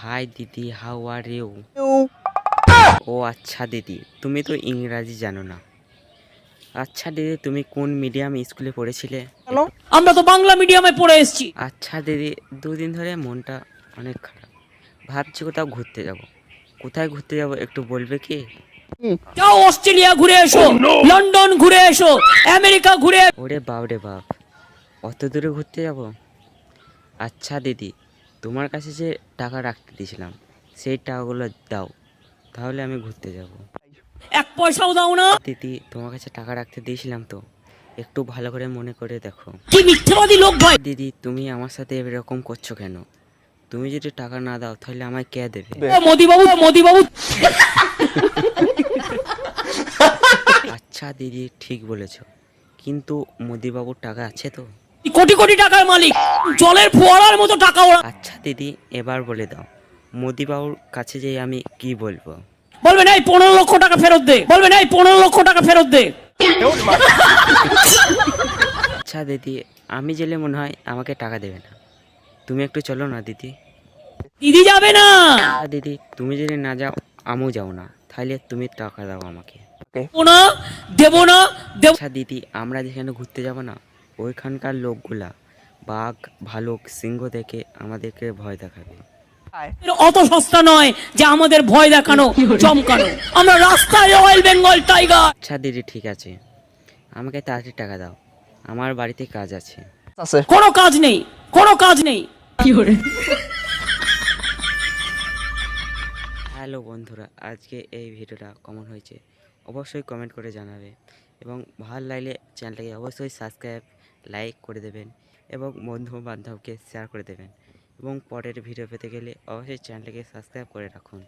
High দিদি how are you? ও আচ্ছা দিদি তুমি তো ইংরাজি জানো না। আচ্ছা দিদি তুমি কোন মিডিয়াম স্কুলে পড়েছিলে? আমরা তো বাংলা মিডিয়ামে পড়ে এসেছি। আচ্ছা দিদি দুদিন ধরে মনটা অনেক খারাপ। ভাবছি কোথাও ঘুরতে যাব। কোথায় ঘুরতে যাব একটু বলবে কি? যাও অস্ট্রেলিয়া ঘুরে এসো লন্ডন ঘুরে এসো আমেরিকা ঘুরে ওরে বাপ রে বাপ অত দূরে ঘুরতে যাব? আচ্ছা দিদি তোমার কাছে যে টাকা রাখতে দিয়েছিলাম সেই টাকাগুলো দাও তাহলে আমি ঘুরতে যাব। এক পয়সাও দাও না। দিদি তোমার কাছে টাকা রাখতে দিয়েছিলাম তো একটু ভালো করে মনে করে দেখো। কি মিথ্যাবাদী লোক ভাই? দিদি তুমি আমার সাথে এরকম করছ কেন? তুমি যদি টাকা না দাও তাহলে আমায় কে দেবে? মোদি বাবু মোদি বাবু আচ্ছা দিদি ঠিক বলেছ। কিন্তু মোদিবাবুর টাকা আছে তো? কোটি কোটি টাকার মালিক জলের ফোয়ারার মতো টাকা ওরা দিদি এবার বলে দাও। মোদিবাবুর কাছে যে আমি কি বলব? বলবেন এই পনেরো লক্ষ টাকা ফেরত দে। বলবেন এই পনেরো লক্ষ টাকা ফেরত দে। আচ্ছা দিদি আমি জেলে মনে হয় আমাকে টাকা দেবে না। তুমি একটু চলো না দিদি। দিদি যাবে না। আচ্ছা দিদি তুমি যদি না যাও আমিও যাও না। তাহলে তুমি টাকা দাও আমাকে। না দেবো না আচ্ছা দিদি আমরা যেখানে ঘুরতে যাব না ওইখানকার লোকগুলা বাঘ ভালুক সিংহ দেখে আমাদেরকে ভয় দেখাবে। অত সস্তা নয় যে আমাদের ভয় দেখানো চমকানো। আমরা রাস্তায় রয়্যাল বেঙ্গল টাইগার আচ্ছা দিদি ঠিক আছে। আমাকে তাড়াতাড়ি টাকা দাও। আমার বাড়িতে কাজ আছে। কোনো কাজ নেই কোনো কাজ নেই। হ্যালো বন্ধুরা আজকে এই ভিডিওটা কেমন হয়েছে? অবশ্যই কমেন্ট করে জানাবে। এবং ভালো লাগলে চ্যানেলটাকে অবশ্যই সাবস্ক্রাইব লাইক করে দেবেন এবং বন্ধু বান্ধবকে শেয়ার করে দেবেন এবং পরের ভিডিও পেতে গেলে অবশ্যই চ্যানেলকে সাবস্ক্রাইব করে রাখুন।